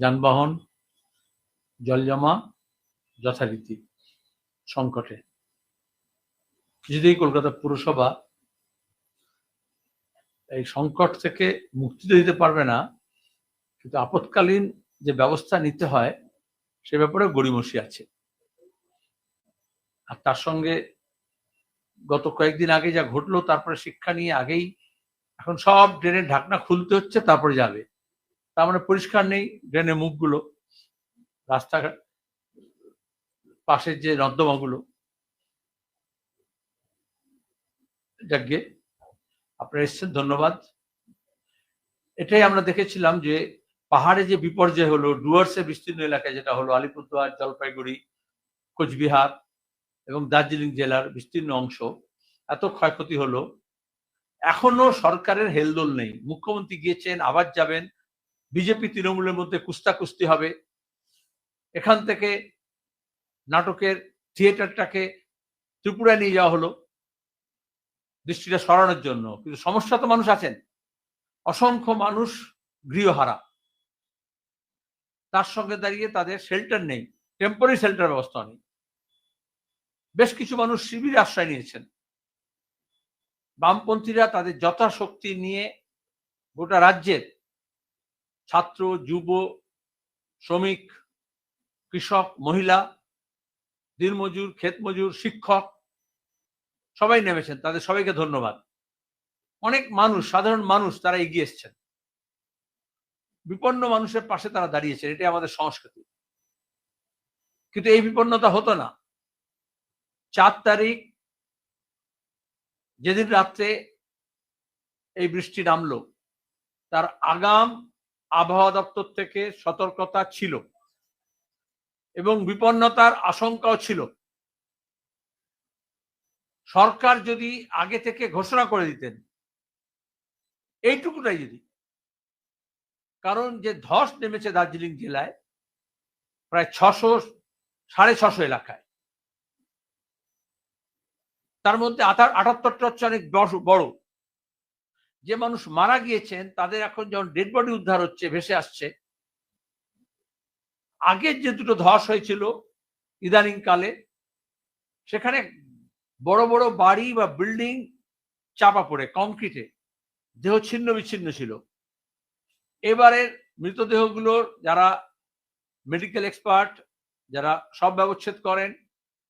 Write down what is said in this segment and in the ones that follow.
যানবাহন, জলজমা, যথারীতি সংকটে। কিছুতেই কলকাতা পুরসভা এই সংকট থেকে মুক্তি দিতে পারবে না, কিন্তু আপৎকালীন যে ব্যবস্থা নিতে হয়, সে ব্যাপারে গড়িমসি আছে। আর তার সঙ্গে গত কয়েকদিন আগে যা ঘটলো, তারপরে শিক্ষা নিয়ে আগেই এখন সব ড্রেনের ঢাকনা খুলতে হচ্ছে, তারপরে যাবে। তার মানে পরিষ্কার নেই ড্রেনের মুখগুলো, রাস্তাঘাট, পাশের যে নর্দমাগুলো যাকে আপনারা এসছেন, ধন্যবাদ। এটাই আমরা দেখেছিলাম যে পাহাড়ে যে বিপর্যয় হলো, ডুয়ার্সের বিস্তীর্ণ এলাকায় যেটা হলো, আলিপুরদুয়ার, জলপাইগুড়ি, কোচবিহার এবং দার্জিলিং জেলার বিস্তীর্ণ অংশ, এত ক্ষয়ক্ষতি হলো। এখনও সরকারের হেলদোল নেই। মুখ্যমন্ত্রী গিয়েছেন, আবার যাবেন। বিজেপি তৃণমূলের মধ্যে কুস্তাকুস্তি হবে। এখান থেকে নাটকের থিয়েটারটাকে ত্রিপুরায় নিয়ে যাওয়া হলো দৃষ্টিটা সরানোর জন্য। কিন্তু সমস্যা তো মানুষ আছেন। অসংখ্য মানুষ গৃহহারা। তার সঙ্গে দাঁড়িয়ে তাদের শেল্টার নেই। টেম্পোরারি শেল্টার ব্যবস্থা নেই। বেশ কিছু মানুষ শিবিরে আশ্রয় নিয়েছেন। বামপন্থীরা তাদের যথাশক্তি নিয়ে গোটা রাজ্যের ছাত্র, যুব, শ্রমিক, কৃষক, মহিলা, দিনমজুর, ক্ষেতমজুর, শিক্ষক, সবাই নেমেছেন। তাদের সবাইকে ধন্যবাদ। অনেক মানুষ, সাধারণ মানুষ তারা এগিয়ে এসছেন। বিপন্ন মানুষের পাশে তারা দাঁড়িয়েছেন, এটাই আমাদের সংস্কৃতি। কিন্তু এই বিপন্নতা হতো না। চার তারিখ, যেদিন রাত্রে এই বৃষ্টি নামলো, তার আগাম আবহাওয়া দপ্তর থেকে সতর্কতা ছিল এবং বিপন্নতার আশঙ্কাও ছিল। সরকার যদি আগে থেকে ঘোষণা করে দিতেন, এইটুকুটাই যদি। কারণ যে ধস নেমেছে দার্জিলিং জেলায় প্রায় ছশো, সাড়ে ছশো এলাকায়। তার মধ্যে আটাত্তরটা হচ্ছে অনেক বড়। যে মানুষ মারা গিয়েছেন, তাদের এখন যখন ডেড বডি উদ্ধার হচ্ছে, ভেসে আসছে, আগের যে দুটো ধস হয়েছিল ইদানিং কালে সেখানে বড় বড় বাড়ি বা বিল্ডিং চাপা পড়ে কংক্রিটে দেহ ছিন্ন বিচ্ছিন্ন ছিল। এবারের মৃতদেহগুলোর যারা মেডিকেল এক্সপার্ট যারা সব ব্যবচ্ছেদ করেন,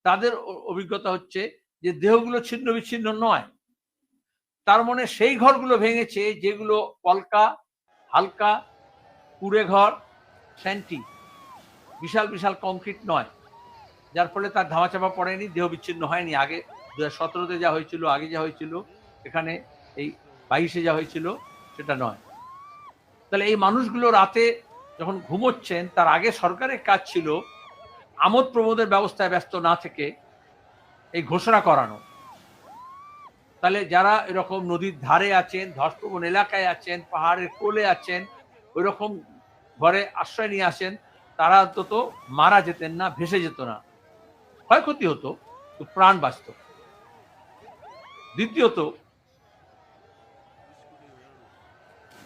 তাদের অভিজ্ঞতা হচ্ছে যে দেহগুলো ছিন্ন বিচ্ছিন্ন নয়। তার মানে সেই ঘরগুলো ভেঙেছে যেগুলো পলকা, হালকা কুড়ে ঘর স্যান্টি। বিশাল বিশাল কংক্রিট নয়। যার ফলে তার ধামাচাপা পড়েনি, দেহ বিচ্ছিন্ন হয়নি। আগে দু হাজার সতেরোতে যা হয়েছিল, আগে যা হয়েছিল, এখানে এই বাইশে যা হয়েছিল, সেটা নয়। তাহলে এই মানুষগুলো রাতে যখন ঘুমোচ্ছেন, তার আগে সরকারের কাজ ছিল আমোদ প্রমোদের ব্যবস্থায় ব্যস্ত না থেকে এই ঘোষণা করানো। তাহলে যারা এরকম নদীর ধারে আছেন, ধসপ্রবণ এলাকায় আছেন, পাহাড়ের কোলে আছেন ওই রকম ঘরে আশ্রয় নিয়ে আসেন, তারা অন্তত মারা যেতেন না, ভেসে যেত না। ক্ষয়ক্ষতি হতো প্রাণ বাঁচত। দ্বিতীয়ত,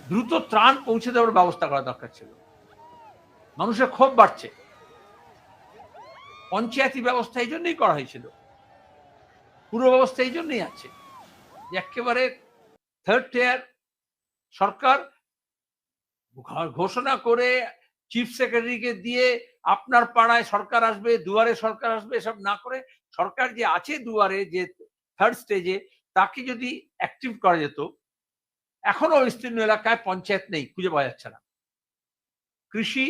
দ্রুত ত্রাণ পৌঁছে দেওয়ার ব্যবস্থা করা দরকার ছিল। মানুষের ক্ষোভ বাড়ছে। পঞ্চায়েতি ব্যবস্থা এই জন্যই করা হয়েছিল। পুরো ব্যবস্থা এই জন্যই আছে। একেবারে থার্ড টিয়ার সরকার ঘোষণা করে চিফ সেক্রেটারিকে দিয়ে আপনার পাড়ায় সরকার আসবে, দুয়ারে সরকার আসবে, এসব না করে সরকার যে আছে দুয়ারে, যে থার্ড স্টেজে তাকে যদি অ্যাক্টিভ করা যেত, এখনও বিস্তীর্ণ এলাকায় পঞ্চায়েত নেই, খুঁজে পাওয়া যাচ্ছে না। কৃষি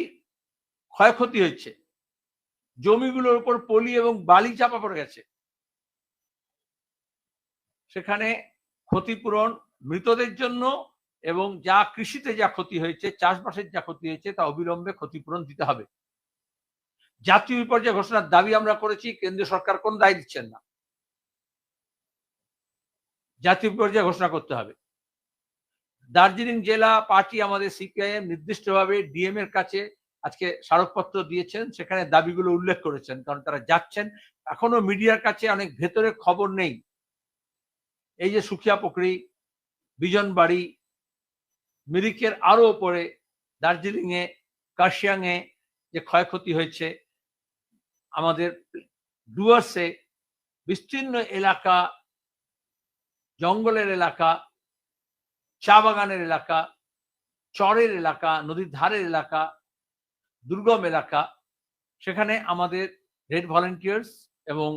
ক্ষয়ক্ষতি হয়েছে। জমিগুলোর উপর পলি এবং বালি চাপা পড়ে গেছে। সেখানে ক্ষতিপূরণ মৃতদের জন্য এবং যা কৃষিতে যা ক্ষতি হয়েছে, চাষবাসের যা ক্ষতি হয়েছে, তা অবিলম্বে ক্ষতিপূরণ দিতে হবে। জাতীয় বিপর্যয় ঘোষণার দাবি আমরা করেছি, কেন্দ্রীয় সরকার কোন দায় দিচ্ছেন না? জাতীয় বিপর্যয় ঘোষণা করতে হবে। দার্জিলিং জেলা পার্টি আমাদের সিপিআইএম নির্দিষ্টভাবে ডিএম এর কাছে আজকে স্মারকপত্র দিয়েছেন, সেখানে দাবিগুলো উল্লেখ করেছেন, কারণ তারা যাচ্ছেন। এখনও মিডিয়ার কাছে অনেক ভেতরে খবর নেই। এই যে সুখিয়া পুকুরি বিজনবাড়ি মিরিকের আরও ওপরে দার্জিলিং এ কার্শিয়াং এ যে ক্ষয়ক্ষতি হয়েছে, আমাদের ডুয়ার্সে বিস্তীর্ণ এলাকা, জঙ্গলের এলাকা, চা বাগানের এলাকা, চরের এলাকা, নদীর ধারের এলাকা, দুর্গম এলাকা, সেখানে আমাদের রেড ভলেন্টিয়ার্স এবং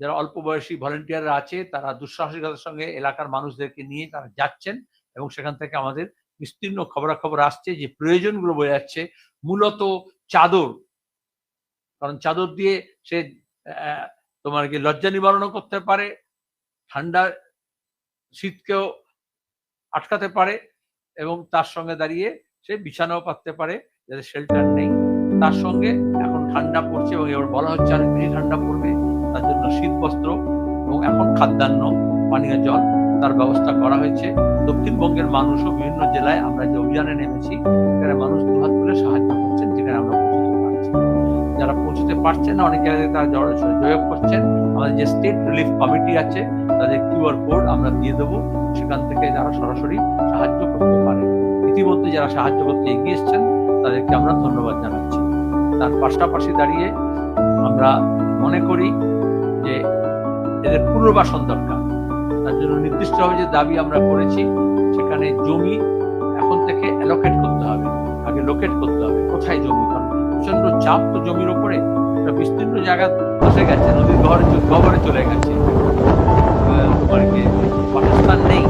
যারা অল্প বয়সী ভলেন্টিয়াররা আছে, তারা দুঃসাহসিকতার সঙ্গে এলাকার মানুষদেরকে নিয়ে তারা যাচ্ছেন এবং সেখান থেকে আমাদের বিস্তীর্ণ খবরাখবর আসছে যে প্রয়োজনগুলো বোঝা যাচ্ছে। মূলত চাদর, কারণ চাদর দিয়ে সে তোমার কি লজ্জা নিবারণও করতে পারে, ঠান্ডা শীতকেও আটকাতে পারে এবং তার সঙ্গে দাঁড়িয়ে সে বিছানাও পাততে পারে যাদের শেল্টার নেই। তার সঙ্গে এখন ঠান্ডা পড়ছে এবং এবার বলা হচ্ছে বেশি ঠান্ডা পড়বে। শীত বস্ত্র এবং এখন খাদ্যান্ন, পানীয় জল তার ব্যবস্থা করা হয়েছে। দক্ষিণবঙ্গের মানুষও বিভিন্ন জেলায় আমরা যে অভিযানে নেমেছি, সেখানে মানুষ দুহাত তুলে সাহায্য করছেন, যেখানে আমরা পৌঁছতে পারছি। যারা পৌঁছতে পারছেন না, অনেক জায়গায় তারা যোগাযোগ করছেন। আমাদের যে স্টেট রিলিফ কমিটি আছে, তাদের কিউআর কোড আমরা দিয়ে দেবো। সেখান থেকে যারা সরাসরি সাহায্য করতে পারে ইতিমধ্যে যারা সাহায্য করতে এগিয়ে এসছেন, তাদেরকে আমরা ধন্যবাদ জানাচ্ছি। তার পাশাপাশি দাঁড়িয়ে আমরা মনে করি যে এদের পুনর্বাসন দরকার। তার জন্য নির্দিষ্টভাবে যে দাবি আমরা করেছি সেখানে জমি এখন থেকে অ্যালোকেট করতে হবে আগে লোকেট করতে হবে কোথায় জমি? প্রচণ্ড চাপ তো জমির উপরে একটা বিস্তীর্ণ জায়গা বসে গেছে নদীর চ- গহরে চলে গেছে। তোমার কি বাসস্থান নেই।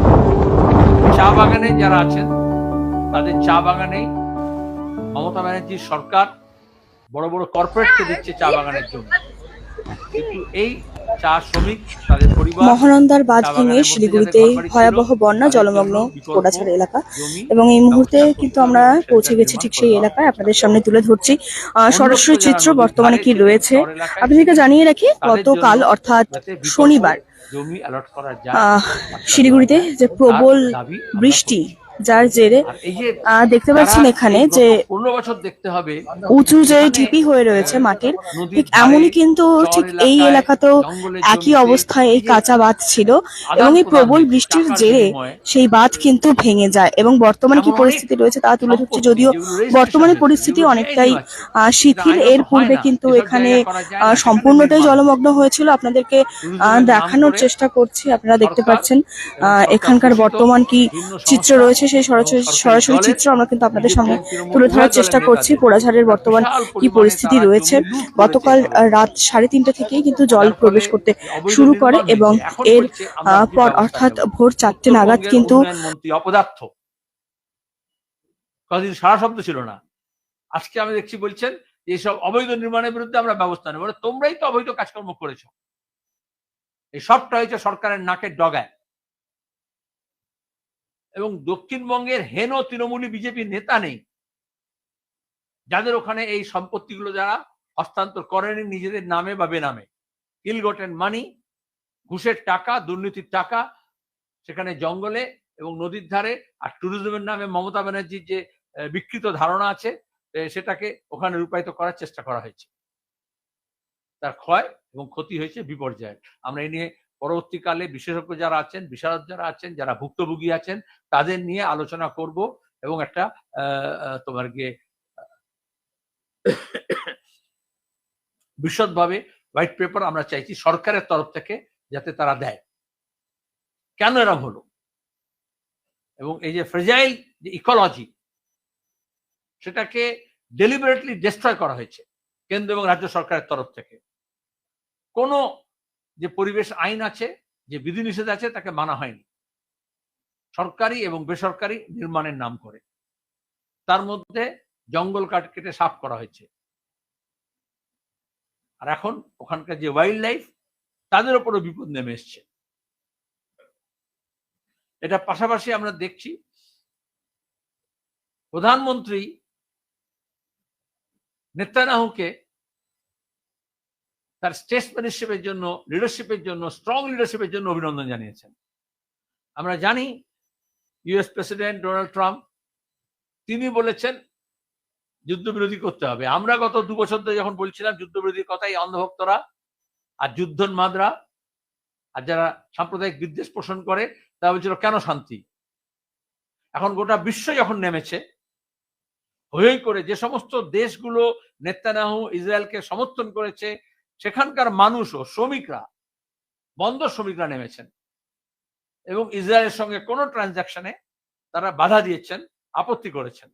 চা বাগানে যারা আছেন তাদের চা বাগানেই মমতা ব্যানার্জির সরকার বড় বড় কর্পোরেটকে দিচ্ছে চা বাগানের জন্য। কিন্তু এই মহানন্দার বাঁধ ভেঙে শিলিগুড়িতে ভয়াবহ বন্যা জলমগ্ন জন্য এলাকা। এবং এই মুহূর্তে কিন্তু আমরা পৌঁছে গেছি ঠিক সেই এলাকায়। আপনাদের সামনে তুলে ধরছি। সরাসরি চিত্র বর্তমানে কি রয়েছে? আপনাদেরকে জানিয়ে রাখি গতকাল অর্থাৎ শনিবার শিলিগুড়িতে যে প্রবল বৃষ্টি। যার জেরে দেখতে পাচ্ছেন এখানে যে বছর দেখতে হবে। উঁচু যে ঢিপি হয়ে রয়েছে আহ, মাটির ঠিক এমনই কিন্তু ঠিক এই এলাকাতেও একই অবস্থায় এই কাঁচা বাঁধ ছিল এবং এই প্রবল বৃষ্টির জেরে সেই বাঁধ কিন্তু ভেঙে যায় এবং বর্তমানে কি পরিস্থিতি রয়েছে তা তুলে ধরছি যদিও বর্তমানে পরিস্থিতি অনেকটাই আহ, শিথিল। এর হয় পূর্বে কিন্তু এখানে সম্পূর্ণটাই জলমগ্ন হয়েছিল। আপনাদেরকে আহ, দেখানোর চেষ্টা করছি। আপনারা দেখতে পাচ্ছেন আহ, এখানকার বর্তমান কি চিত্র রয়েছে সেই সরাসরি সরাসরি চিত্র আমরা কিন্তু আপনাদের সামনে তুলে ধরার চেষ্টা করছি। পোড়াঝাড়ের বর্তমান কি পরিস্থিতি রয়েছে। গতকাল রাত সাড়ে তিনটে থেকেই কিন্তু জল প্রবেশ করতে শুরু করে এবং এর পর অর্থাৎ ভোর চারটে নাগাদ কিন্তু অপদার্থ। কদিন সারা শব্দ ছিল না। আজকে আমি দেখছি বলছেন যে এইসব অবৈধ নির্মাণের বিরুদ্ধে আমরা ব্যবস্থা নেব। তোমরাই তো অবৈধ কাজকর্ম করেছ। এই সবটা হয়েছে সরকারের নাকের ডগায়। এবং দক্ষিণবঙ্গের হেন তৃণমূলী বিজেপির নেতা নেই। যাদের ওখানে এই সম্পত্তিগুলো যারা হস্তান্তর করেনি নিজেদের নামে বা বেনামে। ইল গটেন মানি, ঘুষের টাকা, দুর্নীতির টাকা, সেখানে জঙ্গলে এবং নদীর ধারে আর ট্যুরিজমের নামে মমতা ব্যানার্জির যে বিকৃত ধারণা আছে সেটাকে ওখানে রূপায়িত করার চেষ্টা করা হয়েছে। তার ক্ষয় এবং ক্ষতি হয়েছে বিপর্যয়। আমরা এই নিয়ে পরবর্তীকালে বিশেষজ্ঞ যারা আছেন, বিশারদ যারা আছেন, যারা ভুক্তভোগী আছেন, তাদের নিয়ে আলোচনা করব এবং একটা তোমার গিয়ে, বিশদভাবে হোয়াইট পেপার আমরা চাইছি সরকারের তরফ থেকে যাতে তারা দেয়। কেন এরম হলো এবং এই যে ফ্রেজাইল যে ইকোলজি সেটাকে ডেলিবারেটলি ডিস্ট্রয় করা হয়েছে কেন্দ্র এবং রাজ্য সরকারের তরফ থেকে। কোনো যে পরিবেশ আইন আছে, যে বিধিনিষেধ আছে, তাকে মানা হয়নি। সরকারি এবং বেসরকারি নির্মাণের নাম করে। তার মধ্যে জঙ্গল কাট কেটে সাফ করা হয়েছে। আর এখন ওখানকার যে ওয়াইল্ড লাইফ তাদের উপরও বিপদ নেমে এসছে। এটা পাশাপাশি আমরা দেখছি, প্রধানমন্ত্রী নেতানাহুকে তার স্টেটসম্যানশিপের জন্য লিডারশিপের জন্য স্ট্রং লিডারশিপের জন্য অভিনন্দন জানিয়েছেন। আমরা জানি ইউএস প্রেসিডেন্ট ডোনাল্ড ট্রাম্প তিনি বলেছেন যুদ্ধবিরোধী করতে হবে। আমরা গত দু বছর ধরে যখন বলছিলাম যুদ্ধবিরোধীর কথাই অন্ধভক্তরা আর যুদ্ধন্মাদরা আর যারা সাম্প্রদায়িক বিদ্বেষ পোষণ করে, তারা বলছিল, কেন শান্তি? এখন গোটা বিশ্ব যখন নেমেছে, হই করে যে সমস্ত দেশগুলো নেতানাহু ইসরায়েলকে সমর্থন করেছে সেখানকার মানুষও, শ্রমিকরা, বন্দর শ্রমিকরা নেমেছেন। এবং ইসরায়েলের সঙ্গে কোনো ট্রানজাকশনে তারা বাধা দিয়েছেন, আপত্তি করেছেন।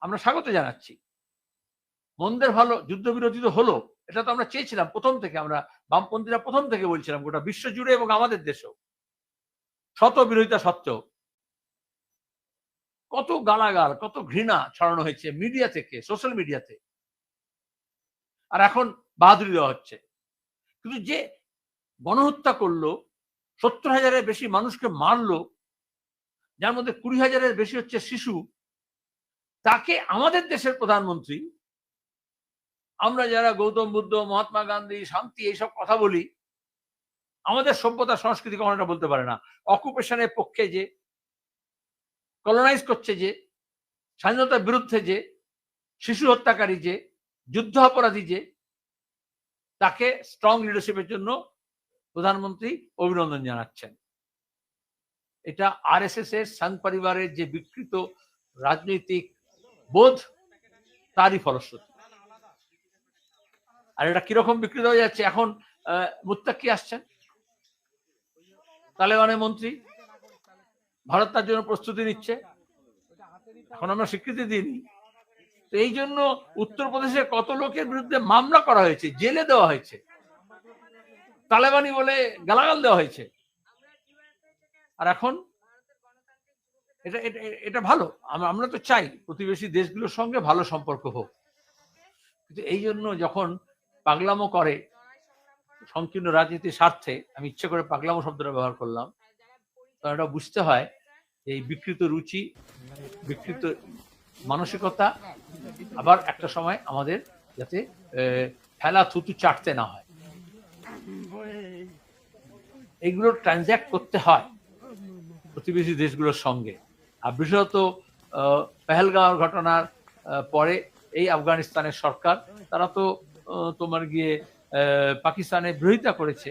আমরা স্বাগত জানাচ্ছি। মন্দের ভালো যুদ্ধবিরতি তো হলো, এটা তো আমরা চেয়েছিলাম প্রথম থেকে, আমরা বামপন্থীরা প্রথম থেকে বলছিলাম, গোটা বিশ্ব জুড়ে এবং আমাদের দেশেও। শত বিরোধিতা সত্ত্বেও। কত গালাগাল, কত ঘৃণা ছড়ানো হয়েছে মিডিয়া থেকে, সোশ্যাল মিডিয়াতে। আর এখন বাহাদুরি দেওয়া হচ্ছে। কিন্তু যে গণহত্যা করল, সত্তর হাজারের বেশি মানুষকে মারলো, যার মধ্যে কুড়ি হাজারের বেশি হচ্ছে শিশু, তাকে আমাদের দেশের প্রধানমন্ত্রী, আমরা যারা গৌতম বুদ্ধ, মহাত্মা গান্ধী, শান্তি, এইসব কথা বলি, আমাদের সভ্যতা সংস্কৃতি কখনো এটা বলতে পারে না। অকুপেশনের পক্ষে যে কলোনাইজ করছে যে, স্বাধীনতার বিরুদ্ধে যে, শিশু হত্যাকারী যে যুদ্ধ অপরাধী যে, তাকে স্ট্রং লিডারশিপের জন্য প্রধানমন্ত্রী অভিনন্দন জানাচ্ছেন। এটা আর এস এস এর সাং পরিবারের যে বিকৃত রাজনৈতিক বোধ, তারই ফলশ্রুতি। আর এটা কীরকম বিকৃত হয়ে যাচ্ছে এখন মুত্তাকি আসছেন। তালেবানের মন্ত্রী ভারত তার জন্য প্রস্তুতি নিচ্ছে। এখন আমরা স্বীকৃতি দিইনি। তো এই জন্য উত্তরপ্রদেশে কত লোকের বিরুদ্ধে মামলা করা হয়েছে? জেলে দেওয়া হয়েছে। তালেবানি বলে গালাগাল দেওয়া হয়েছে। আর এখন? এটা এটা ভালো। আমরা আমরা তো চাই প্রতিবেশী দেশগুলোর সঙ্গে ভালো সম্পর্ক হোক। কিন্তু এই জন্য যখন পাগলামো করে, সংকীর্ণ রাজনীতির স্বার্থে, আমি ইচ্ছে করে পাগলামো শব্দটা ব্যবহার করলাম। কারণ এটা বুঝতে হয় এই বিকৃত রুচি, বিকৃত মানসিকতা, আবার একটা সময় আমাদের যাতে ফেলা থুতু চাটতে না হয়। এগুলো ট্রানজ্যাক্ট করতে হয় প্রতিবেশী দেশগুলোর সঙ্গে। আর বিশেষত পেহেলগাঁওয়ার ঘটনার পরে এই আফগানিস্তানের সরকার, তারা তো তোমার গিয়ে পাকিস্তানের বিরোধিতা করেছে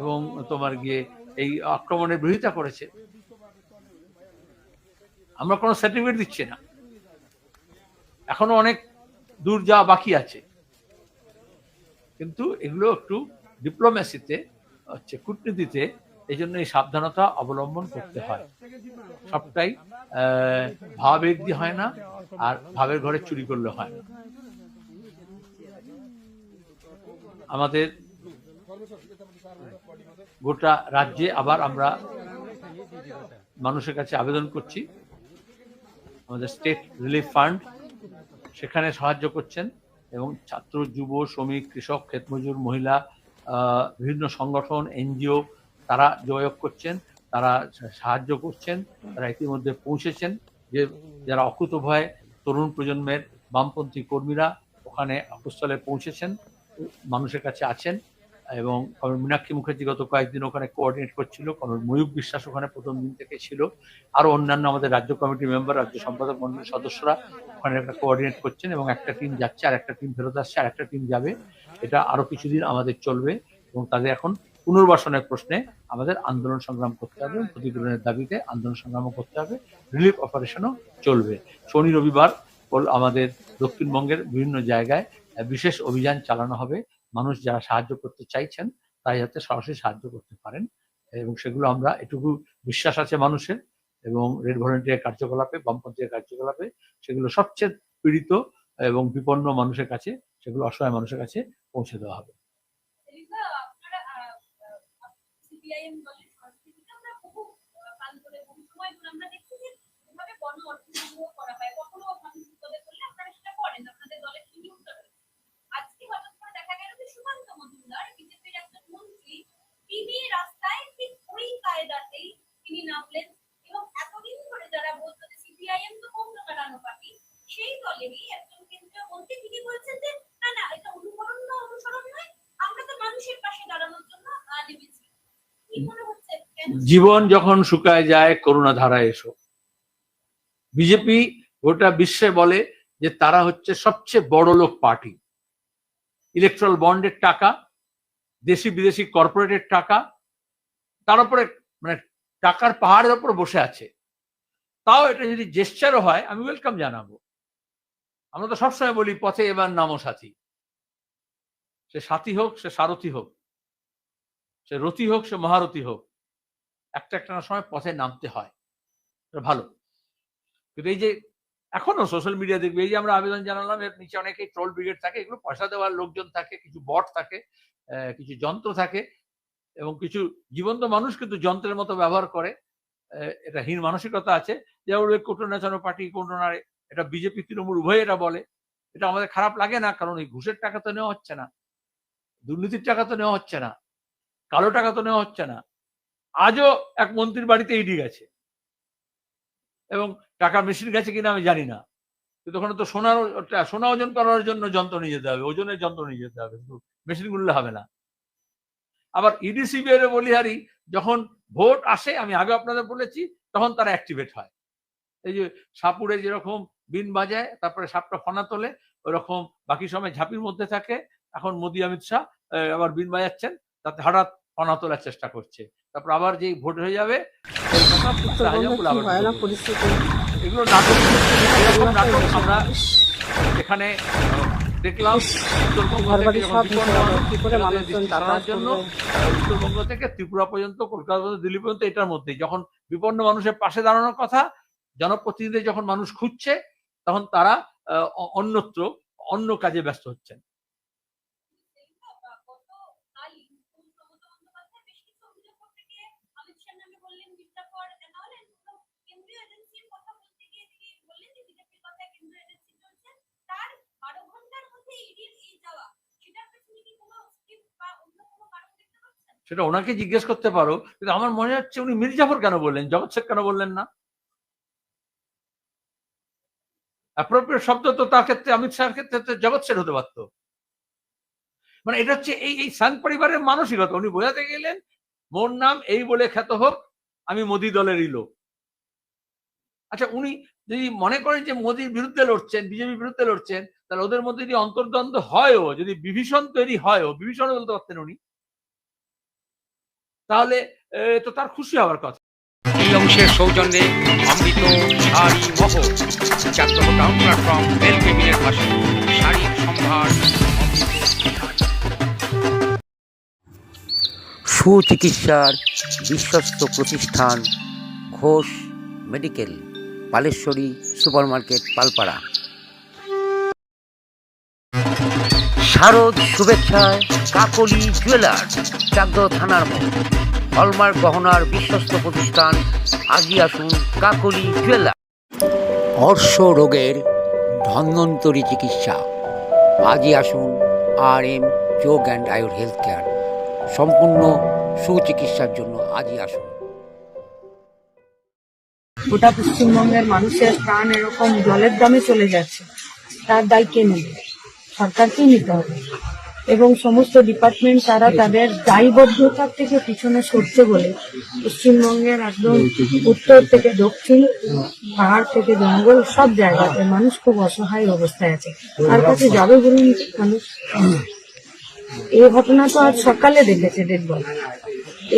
এবং তোমার গিয়ে এই আক্রমণের বিরোধিতা করেছে। আমরা কোনো সার্টিফিকেট দিচ্ছি না। এখনও অনেক দূর যাওয়া বাকি আছে। কিন্তু এগুলো একটু ডিপ্লোমেসিতে হচ্ছে কূটনীতিতে এই জন্য এই সাবধানতা অবলম্বন করতে হয়। সবটাই ভাবেগ দিয়ে হয় না আর ভাবের ঘরে চুরি করলে হয় না। আমাদের গোটা রাজ্যে আবার আমরা মানুষের কাছে আবেদন করছি। আমাদের স্টেট রিলিফ ফান্ড সেখানে সাহায্য করছেন এবং ছাত্র, যুব, শ্রমিক, কৃষক, ক্ষেতমজুর, মহিলা বিভিন্ন সংগঠন, এনজিও, তারা যোগাযোগ করছেন, তারা সাহায্য করছেন, তারা ইতিমধ্যে পৌঁছেছেন যে যারা অকুত ভয়ে তরুণ প্রজন্মের বামপন্থী কর্মীরা ওখানে অকুস্থলে পৌঁছেছেন, মানুষের কাছে আছেন। এবং কমরেড মীনাক্ষী মুখার্জি গত কয়েকদিন ওখানে কোঅর্ডিনেট করছিল কমরেড ময়ূক বিশ্বাস ওখানে প্রথম দিন থেকে ছিল। আরও অন্যান্য আমাদের রাজ্য কমিটি মেম্বার রাজ্য সম্পাদক মন্ডলীর সদস্যরা ওখানে একটা কোঅর্ডিনেট করছেন এবং একটা টিম যাচ্ছে, আর একটা টিম ফেরত আসছে, আর একটা টিম যাবে। এটা আরও কিছুদিন আমাদের চলবে এবং তাদের এখন পুনর্বাসনের প্রশ্নে আমাদের আন্দোলন সংগ্রাম করতে হবে ক্ষতিপূরণের দাবিতে আন্দোলন সংগ্রামও করতে হবে। রিলিফ অপারেশনও চলবে। শনি রবিবার আমাদের দক্ষিণবঙ্গের বিভিন্ন জায়গায় বিশেষ অভিযান চালানো হবে। মানুষ যারা সাহায্য করতে চাইছেন, তাই যাতে সরাসরি সাহায্য করতে পারেন। এবং সেগুলো আমরা এটুকু বিশ্বাস আছে মানুষের এবং রেড ভলেন্টিয়ার কার্যকলাপে বামপন্থীর কার্যকলাপে, সেগুলো সবচেয়ে পীড়িত এবং বিপন্ন মানুষের কাছে, সেগুলো অসহায় মানুষের কাছে পৌঁছে দেওয়া হবে। আমরা দেখছি যে করা জীবন যখন শুকায় যায়, করুণা ধারায় এসো। বিজেপি গোটা বিশ্বে বলে যে তারা হচ্ছে সবচেয়ে বড় লোক পার্টি। ইলেকট্রাল বন্ডের টাকা, দেশি বিদেশি কর্পোরেটের টাকা, তার উপরে মানে টাকার পাহাড়ের উপর বসে আছে। তাও এটা যদি জেস্টারও হয়, আমি ওয়েলকাম জানাব। আমরা তো সবসময় বলি, পথে এবার নামো সাথী। সে সাথী হোক, সে সারথী হোক, সে রতি হোক, সে মহারথী হোক একটা একটা সময় পথে নামতে হয়। ভালো। কিন্তু এই যে এখনও সোশ্যাল মিডিয়া দেখবে, এই যে আমরা আবেদন জানালাম, এর নিচে অনেকেই ট্রোল ব্রিগেড থাকে, এগুলো পয়সা দেওয়ার লোকজন থাকে, কিছু বট থাকে কিছু যন্ত্র থাকে এবং কিছু জীবন্ত মানুষ কিন্তু যন্ত্রের মতো ব্যবহার করে। এটা হীন মানসিকতা আছে। যে বলবে কোটো নাচানো পার্টি, কোটো নাড়ে, এটা বিজেপি তৃণমূল উভয় এটা বলে। এটা আমাদের খারাপ লাগে না, কারণ এই ঘুষের টাকা তো নেওয়া হচ্ছে না। দুর্নীতির টাকা তো নেওয়া হচ্ছে না। কালো টাকা তো নেওয়া হচ্ছে না। আজও এক মন্ত্রীর বাড়িতে ইডি গেছে। এবং টাকা মেশিন গেছে কিনা আমি জানি না। কিন্তু ওখানে তো সোনার সোনা ওজন করার জন্য যন্ত্র নিয়ে যেতে হবে, ওজনের যন্ত্র নিয়ে যেতে হবে, কিন্তু মেশিন গুনলে হবে না। আবার ইডিসিবি এর বলিহারি যখন ভোট আসে, আমি আগে আপনাদের বলেছি, তখন তারা অ্যাক্টিভেট হয়। এই যে সাপুরে যেরকম বিন বাজায়, তারপরে সাপটা ফনা তোলে, ওরকম বাকি সময় ঝাঁপির মধ্যে থাকে। এখন মোদি, অমিত শাহ আবার বিন বাজাচ্ছেন, তাতে হঠাৎ ফনা তোলার চেষ্টা করছে। তারপর আবার যেই ভোট হয়ে যাবে এগুলো নাটক এরকম নাটক আমরা এখানে দেখলাম উত্তরবঙ্গ জন্য উত্তরবঙ্গ থেকে ত্রিপুরা পর্যন্ত কলকাতা পর্যন্ত দিল্লি পর্যন্ত এটার মধ্যেই। যখন বিপন্ন মানুষের পাশে দাঁড়ানোর কথা জনপ্রতিনিধি যখন মানুষ খুঁজছে তখন তারা আহ, অন্যত্র অন্য কাজে ব্যস্ত হচ্ছেন। সেটা ওনাকে জিজ্ঞেস করতে পারো, কিন্তু আমার মনে হচ্ছে উনি মির্জাফর কেন বললেন? জগৎ শেখ কেন বললেন না? অ্যাপ্রোপ্রিয়েট শব্দ তো তার ক্ষেত্রে, অমিত শাহের ক্ষেত্রে তো জগৎ শেঠ হতে পারতো। মানে এটা হচ্ছে এই এই সাং পরিবারের মানসিকতা। উনি বোঝাতে গেলেন, মোর নাম এই বলে খ্যাত হোক, আমি মোদি দলেরই লোক। আচ্ছা উনি যদি মনে করেন যে মোদির বিরুদ্ধে লড়ছেন, বিজেপির বিরুদ্ধে লড়ছেন, তাহলে ওদের মধ্যে যদি অন্তর্দ্বন্দ্ব হয়ও, যদি বিভীষণ তৈরি হয়ও বিভীষণ বলতে পারতেন উনি তাহলে তো তার খুশি হওয়ার কথা। এই অংশের সৌজন্যে অমৃত শাড়ি টাউন প্ল্যাটফর্ম পাশে শাড়ির সম্ভার সুচিকিৎসার বিশ্বস্ত প্রতিষ্ঠান ঘোষ মেডিকেল পালেশ্বরী সুপারমার্কেট, পালপাড়া। শারদ শুভেচ্ছায় কাকলি জুয়েলার্স চাকদ থানার মোড়। হলমার্ক গহনার বিশ্বস্ত প্রতিষ্ঠান আজই আসুন কাকলি জুয়েলার্স। অর্শ রোগের ধন্বন্তরী চিকিৎসা। আজই আসুন R M Yog and Ayur health care সম্পূর্ণ সুচিকিৎসার জন্য আজই আসুন। গোটা পশ্চিমবঙ্গের মানুষের প্রাণ এরকম জলের দামে চলে যাচ্ছে। তার দায় কে নেবে? সরকারকেই নিতে হবে। এবং সমস্ত ডিপার্টমেন্ট তারা তাদের দায়বদ্ধতার থেকে পিছনে সরছে বলে পশ্চিমবঙ্গের একদম উত্তর থেকে দক্ষিণ, পাহাড় থেকে জঙ্গল সব জায়গাতে মানুষ খুব অসহায় অবস্থায় আছে। তার কাছে যাবে বলুন মানুষ? এই ঘটনা তো আজ সকালে দেখেছে ডেড বডি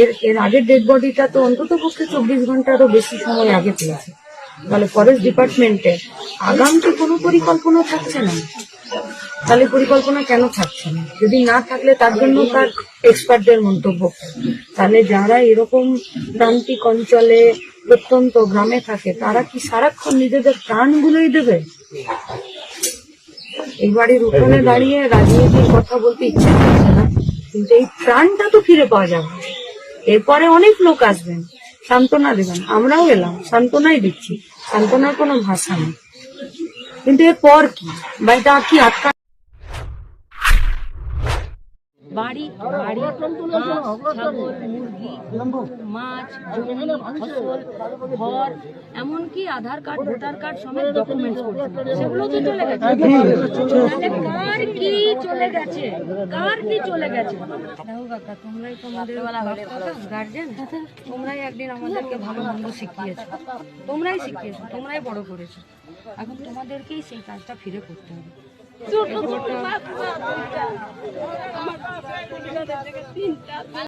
এর এর আগের ডেড বডিটা তো অন্তত পক্ষে চব্বিশ ঘন্টারও বেশি সময় আগে পেয়েছে। তাহলে ফরেস্ট ডিপার্টমেন্টে আগাম তো কোনো পরিকল্পনা থাকছে না। তাহলে পরিকল্পনা কেন থাকছে না? যদি না থাকলে তার জন্য তার এক্সপার্টদের মন্তব্য। তাহলে যারা এরকম প্রান্তিক অঞ্চলে প্রত্যন্ত গ্রামে থাকে, তারা কি সারাক্ষণ নিজেদের প্রাণগুলোই দেবে? এই বাড়ির উঠোনে দাঁড়িয়ে রাজনীতির কথা বলতে ইচ্ছে করছে না, কিন্তু এই প্রাণটা তো ফিরে পাওয়া যাবে। এরপরে অনেক লোক আসবেন, সান্ত্বনা দেবেন। আমরাও এলাম, সান্ত্বনাই দিচ্ছি। সান্ত্বনার কোনো ভাষা নেই। কিন্তু এরপর কি? বা এটা কি আটকা বাড়ি বাড়ি ছাগল, মুরগি, মাছ ফসল, ঘর, এমনকি আধার কার্ড, ভোটার কার্ড সমেত ডকুমেন্টস সেগুলো তো চলে গেছে। কার কি চলে গেছে? কার কি চলে গেছে? কাকা, তোমরাই তোমাদের গার্জেন তোমরাই একদিন আমাদেরকে ভালো মন্দ শিখিয়েছো। তোমরাই শিখিয়েছো, তোমরাই বড় করেছ। এখন তোমাদেরকেই সেই কাজটা ফিরে করতে হবে। এই ভোটটা